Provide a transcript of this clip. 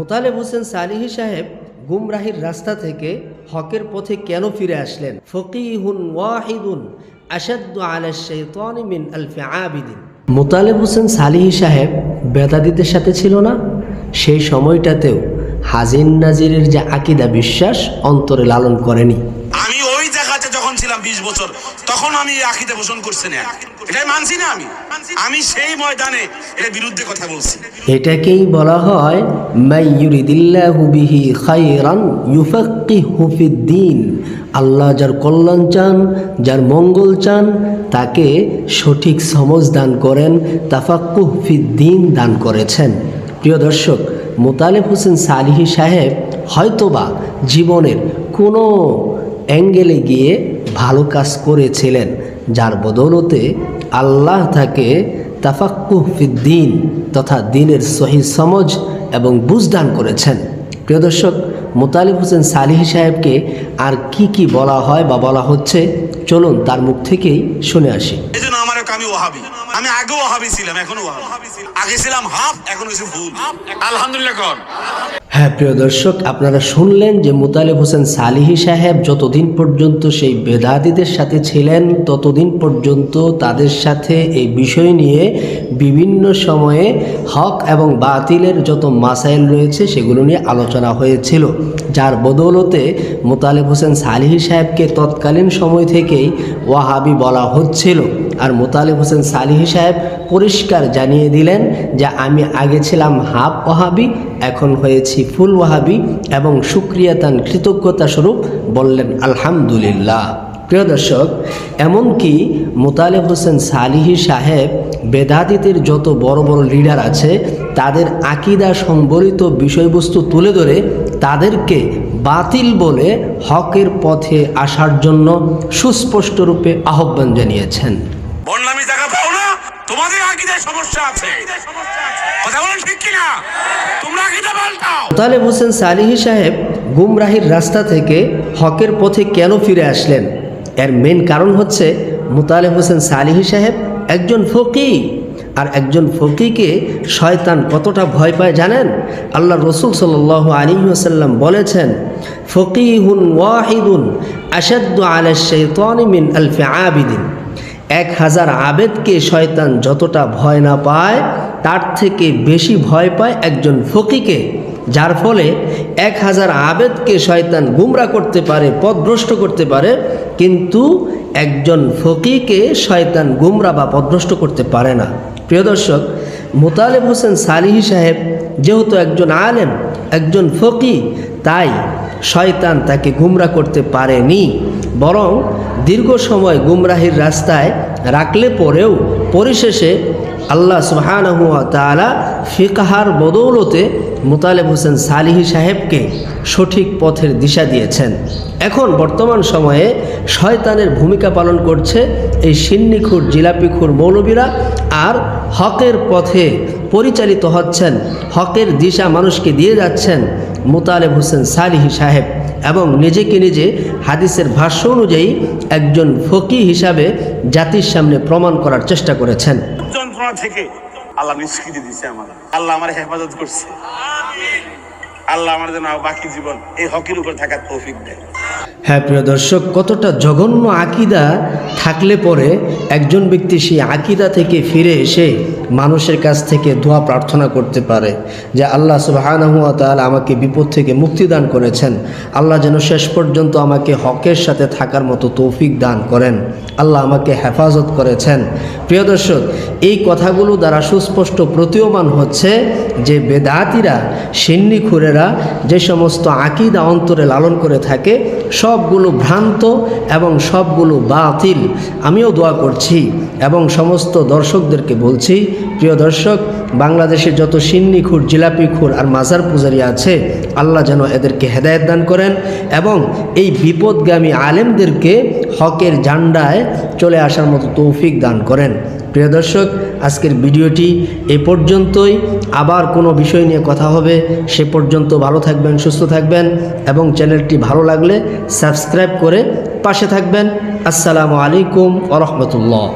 মোতালেব হোসেন সালিহি সাহেব গুমরাহির রাস্তা থেকে হকের পথে কেন ফিরে আসলেন? ফকিহুন ওয়াহিদুন আসাদ্দু আলা মিন আলফে আবিদিন। মোতালেব হোসেন সালিহি সাহেব বেদাদিদের সাথে ছিল না? সেই সময়টাতেও হাজিন নাজিরের যে আকিদা বিশ্বাস অন্তরে লালন করেনি। ছিলাম বিশ বছর, তখন আমি এই আখিতে পোষণ করছি না। এটাই মানছি না আমি? আমি সেই ময়দানে এর বিরুদ্ধে কথা বলছি। এটাকেই বলা হয় মাই ইউরিদিল্লাহু বিহি খায়রান ইউফাক্কিহু ফিদ্দিন। আল্লাহ যার কল্যাণ চান, যার মঙ্গল চান, তাকে সঠিক সমজ দান করেন, তাফাক্কুহ ফিদ্দিন দান করেছেন। প্রিয় দর্শক, মোতালেব হোসেন সালিহি সাহেব হয়তোবা জীবনের কোনো অ্যাঙ্গেলে গিয়ে ভালো কাজ করেছিলেন যার বদৌলতে আল্লাহ তাকে তাফাক্কুহ ফিদ্দিন তথা দিনের সহি সমজ এবং বুঝদান করেছেন। প্রিয় দর্শক মোতালিব হোসেন সালিহি সাহেবকে আর কি কি বলা হয় বা বলা হচ্ছে চলুন তার মুখ থেকেই শুনে আসি। এই জন্য আমার আমি ওহাবি আমি আগেও ওহাবি ছিলাম এখনও ওহাবি আগে ছিলাম হাফ এখন হয়েছে ফুল আলহামদুলিল্লাহ কর। হ্যাঁ প্রিয় দর্শক, আপনারা শুনলেন যে মুতালিব হোসেন সালিহি সাহেব যতদিন পর্যন্ত সেই বেদাদিদের সাথে ছিলেন, ততদিন পর্যন্ত তাদের সাথে এই বিষয় নিয়ে বিভিন্ন সময়ে হক এবং বাতিলের যত মাসাইল রয়েছে, সেগুলো নিয়ে আলোচনা হয়েছিল। যার বদৌলতে মোতালেব হোসেন সালিহি সাহেবকে তৎকালীন সময় থেকেই ওয়াহাবি বলা হচ্ছিল। আর মোতালেব হোসেন সালিহি সাহেব পরিষ্কার জানিয়ে দিলেন যে আমি আগে ছিলাম হাফ ওয়াহাবি, এখন হয়েছি ফুল ওয়াহাবি এবং সুক্রিয়াতান কৃতজ্ঞতা স্বরূপ বললেন, আলহামদুলিল্লাহ। প্রিয় দর্শক, এমনকি মোতালেব হোসেন সালিহি সাহেব বেদাদিতের যত বড় বড় লিডার আছে, তাদের আকিদা সম্বলিত বিষয়বস্তু তুলে ধরে তাদেরকে বাতিল বলে হকের পথে আসার জন্য সুস্পষ্ট রূপে আহ্বান জানিয়েছেন। মোতালেব হোসেন সালিহি সাহেব গুমরাহির রাস্তা থেকে হকের পথে কেন ফিরে আসলেন? এর মেন কারণ হচ্ছে মোতালেব হোসেন সালিহি সাহেব একজন ফকি আর একজন ফকিকে শয়তান কতটা ভয় পায় জানেন? আল্লাহ রসুল সাল আলী আসাল্লাম বলেছেন, ফকিহুন ওয়াহিদুন আসাদ্দ আলা শৈতানি আলফে আবিদিন। এক হাজার আবেদকে শয়তান যতটা ভয় না পায়, তার থেকে বেশি ভয় পায় একজন ফকিকে, যার ফলে এক হাজার আবেদকে শয়তান গুমরা করতে পারে পথভ্রষ্ট করতে পারে, কিন্তু একজন ফকিকে শয়তান গুমরা বা পথভ্রষ্ট করতে পারে না। প্রিয় দর্শক, মোতালেব হোসেন সালিহি সাহেব যেহেতু একজন আলেম, একজন ফকি, তাই শয়তান তাকে গুমরা করতে পারেনি। বরং দীর্ঘ সময় গুমরাহির রাস্তায় রাখলে পরেও পরিশেষে আল্লাহ সুবাহানহুয়া ফিকাহার বদৌলতে মোতালেব হোসেন সালিহি সাহেবকে সঠিক পথের দিশা দিয়েছেন। এখন বর্তমান সময়ে শয়তানের ভূমিকা পালন করছে এই সিন্নিখুর, জিলাপিখুর মৌলবীরা আর হকের পথে পরিচালিত হচ্ছেন, হকের দিশা মানুষকে দিয়ে যাচ্ছেন মোতালেব হোসেন সালিহি সাহেব। এবং নিজেকে নিজে হাদিসের ভাষ্য অনুযায়ী একজন ফকি হিসাবে জাতির সামনে প্রমাণ করার চেষ্টা করেছেন। যন্ত্রণা থেকে আল্লাহ নিষ্কৃতি দিছে আমার আল্লাহ আমার হেফাজত করছে। আল্লাহ আমার যেন বাকি জীবন এই হকির উপর থাকার তৌফিক দেয়। হ্যাঁ প্রিয় দর্শক কতটা জঘন্য আকিদা থাকলে পরে একজন ব্যক্তি সেই আকিদা থেকে ফিরে এসে মানুষের কাছ থেকে দোয়া প্রার্থনা করতে পারে যে আল্লাহ সুবাহানহুয়া আমাকে বিপদ থেকে মুক্তি দান করেছেন। আল্লাহ যেন শেষ পর্যন্ত আমাকে হকের সাথে থাকার মতো তৌফিক দান করেন। আল্লাহ আমাকে হেফাজত করেছেন। প্রিয় দর্শক, এই কথাগুলো দ্বারা সুস্পষ্ট প্রতীয়মান হচ্ছে যে বেদাতিরা সিন্নিখুরেরা যে সমস্ত আকিদা অন্তরে লালন করে থাকে সবগুলো ভ্রান্ত এবং সবগুলো বাতিল। আমিও দোয়া করছি এবং সমস্ত দর্শকদেরকে বলছি, প্রিয় দর্শক বাংলাদেশে যত সিন্নিখুর, জিলাপিখুর আর মাজার পূজারি আছে, আল্লাহ যেন এদেরকে হেদায়ত দান করেন এবং এই বিপদগামী আলেমদেরকে হকের জান্ডায় চলে আসার মতো তৌফিক দান করেন। প্রিয় দর্শক আজকের ভিডিওটি এ পর্যন্তই। আবার কোনো বিষয় নিয়ে কথা হবে, সে পর্যন্ত ভালো থাকবেন, সুস্থ থাকবেন এবং চ্যানেলটি ভালো লাগলে সাবস্ক্রাইব করে পাশে থাকবেন। আসসালামু আলাইকুম আ রহমতুল্লাহ।